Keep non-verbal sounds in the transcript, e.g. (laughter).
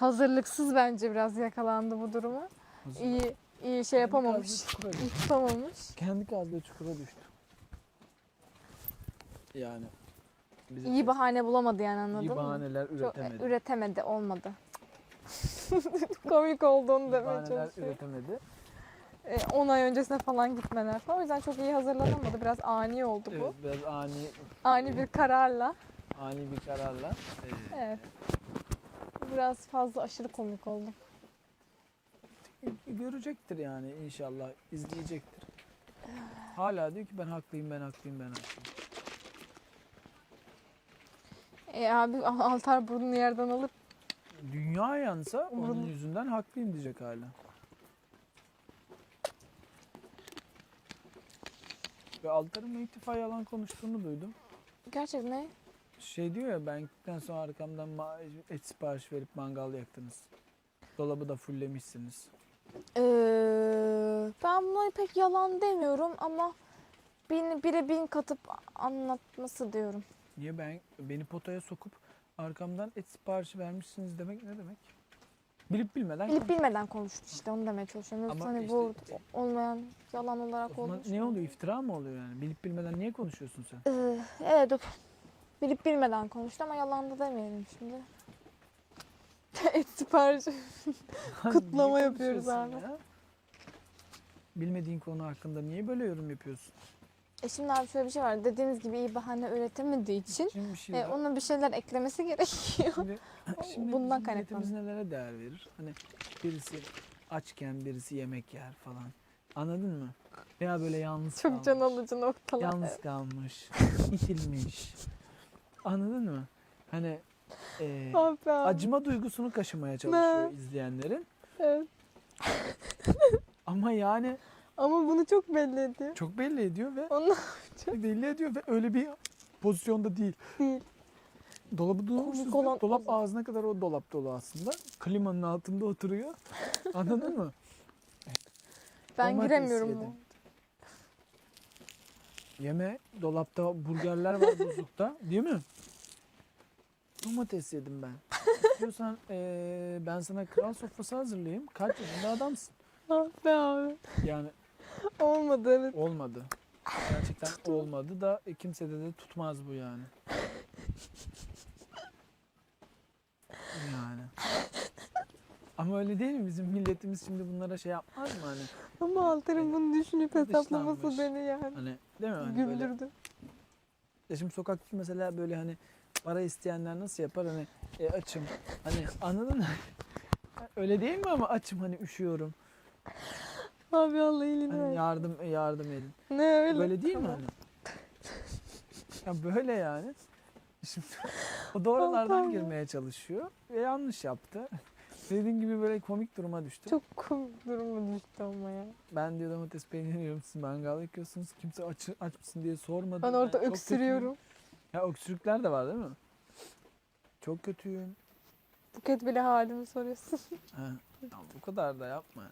hazırlıksız bence biraz yakalandı bu duruma. Hazır- İyi iyi şey yapamamış. İyi tutamamış. Kendi kazdığı çukura düştü. Yani. Bize İyi bahane bulamadı yani anladın iyi mı? bahaneler Çok- e, üretemedi. üretemedi olmadı. (laughs) Komik olduğunu demeye bahaneler çalışıyorum. üretemedi. 10 ay öncesine falan gitmeler falan. O yüzden çok iyi hazırlanamadı. Biraz ani oldu bu. Evet, biraz ani Ani bir kararla. ani bir kararla. e, Evet. Biraz fazla aşırı komik oldu. görecektir yani inşallah izleyecektir. Hala diyor ki ben haklıyım ben haklıyım ben haklıyım. E abi altar burnunu yerden alıp Dünya yansa onun yüzünden haklıyım diyecek hala. Ve Altar'ın ilk yalan konuştuğunu duydum. gerçekten ne? Şey diyor ya ben gittikten sonra arkamdan ma- et sipariş verip mangal yaktınız. Dolabı da fullemişsiniz. Ee, ben buna pek yalan demiyorum ama bin, bire bin katıp anlatması diyorum. Niye ben beni potaya sokup arkamdan et siparişi vermişsiniz demek ne demek? Bilip bilmeden Bilip bilmeden konuştu işte onu demeye çalışıyorum. Yoksa Ama hani işte- bu olmayan yalan olarak O zaman olmuş. ne oluyor? İftira mı oluyor yani? Bilip bilmeden niye konuşuyorsun sen? Ee, evet bilip bilmeden konuştu ama yalan da demeyelim şimdi. (laughs) Et siparişi. (laughs) Kutlama yapıyoruz abi. ya? Bilmediğin konu hakkında niye böyle yorum yapıyorsun? E şimdi abi şöyle bir şey var. Dediğiniz gibi iyi bahane üretemediği için Şimdi bir şey e, var. ona bir şeyler eklemesi gerekiyor. Şimdi, (laughs) şimdi bundan bizim milletimiz kaynaklanıyor. nelere değer verir? Hani birisi açken birisi yemek yer falan. Anladın mı? Veya böyle yalnız Çok kalmış. can alıcı noktalar. Yalnız kalmış. itilmiş. Anladın mı? Hani e, Abi, acıma duygusunu kaşımaya çalışıyor izleyenlerin. Evet. (laughs) Ama yani Ama bunu çok belli ediyor. çok belli ediyor ve Onu (laughs) belli ediyor ve öyle bir pozisyonda değil. değil. Dolabı dolmuşuz. olan- Dolap ağzına kadar o dolap dolu aslında. Klimanın altında oturuyor. (laughs) Anladın mı? Ben Domates giremiyorum. yedim. bu. Yeme dolapta burgerler var buzlukta değil mi? Domates yedim ben. İstiyorsan (laughs) eee, ben sana kral sofrası hazırlayayım. Kaç yaşında adamsın? Ah be abi. Yani Olmadı evet. olmadı. Gerçekten olmadı da e, kimsede de tutmaz bu yani. (laughs) Yani. Ama öyle değil mi? Bizim milletimiz şimdi bunlara şey yapmaz mı hani? Ama Altar'ın bunu düşünüp hesaplaması beni yani Hani değil mi? Hani böyle güldürdü. Ya şimdi sokaktaki mesela böyle hani para isteyenler nasıl yapar hani e, açım hani anladın mı? (laughs) Öyle değil mi ama açım hani üşüyorum. Abi Allah iyiliğini Hani yardım yardım edin. Ne öyle? Böyle değil mi Tamam. hani? Ya böyle yani. Şimdi (laughs) o da oralardan girmeye çalışıyor ve yanlış yaptı. Dediğim gibi böyle komik duruma düştü. Çok komik durumu düştü ama ya. Ben diyor domates peyniri yiyorum siz mangal yakıyorsunuz. Kimse aç, aç mısın diye sormadı. Ben orada çok öksürüyorum. Ya öksürükler de var değil mi? Çok kötüyüm. Buket bile halimi soruyorsun. Ha, ya bu kadar da yapma ya.